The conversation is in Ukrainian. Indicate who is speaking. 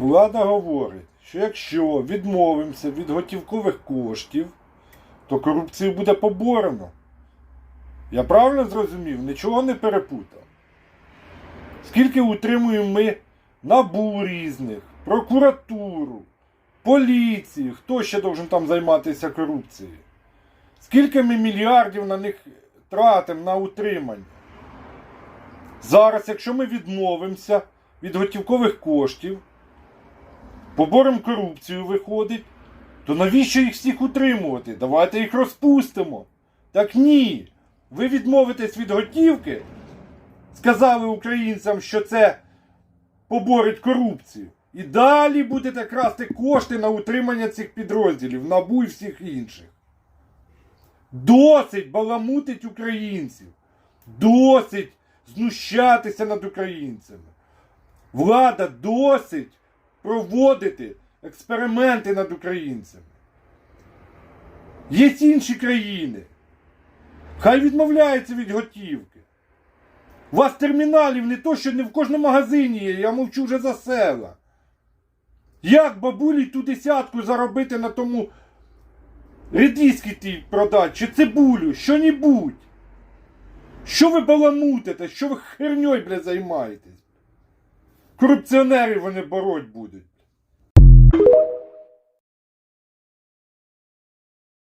Speaker 1: Влада говорить, що якщо відмовимося від готівкових коштів, то корупцію буде поборено. Я правильно зрозумів? Нічого не перепутав. Скільки утримуємо ми набу різних, прокуратуру, поліцію, хто ще должен там займатися корупцією? Скільки ми мільярдів на них тратимо на утримання? Зараз, якщо ми відмовимося від готівкових коштів, поборемо корупцію виходить, то навіщо їх всіх утримувати? Давайте їх розпустимо. Так ні. Ви відмовитесь від готівки, сказали українцям, що це поборить корупцію. І далі будете красти кошти на утримання цих підрозділів, НАБУ і всіх інших. Досить баламутить українців. Досить знущатися над українцями. Влада досить проводити експерименти над українцями. Є інші країни. Хай відмовляються від готівки. У вас терміналів не то, що не в кожному магазині є, я мовчу вже за села. Як бабулі ту десятку заробити на тому редиски ті продати, чи цибулю, що-небудь? Що ви баламутите? Що ви херньою, бля, займаєтесь? Корупціонерів вони бороть будуть.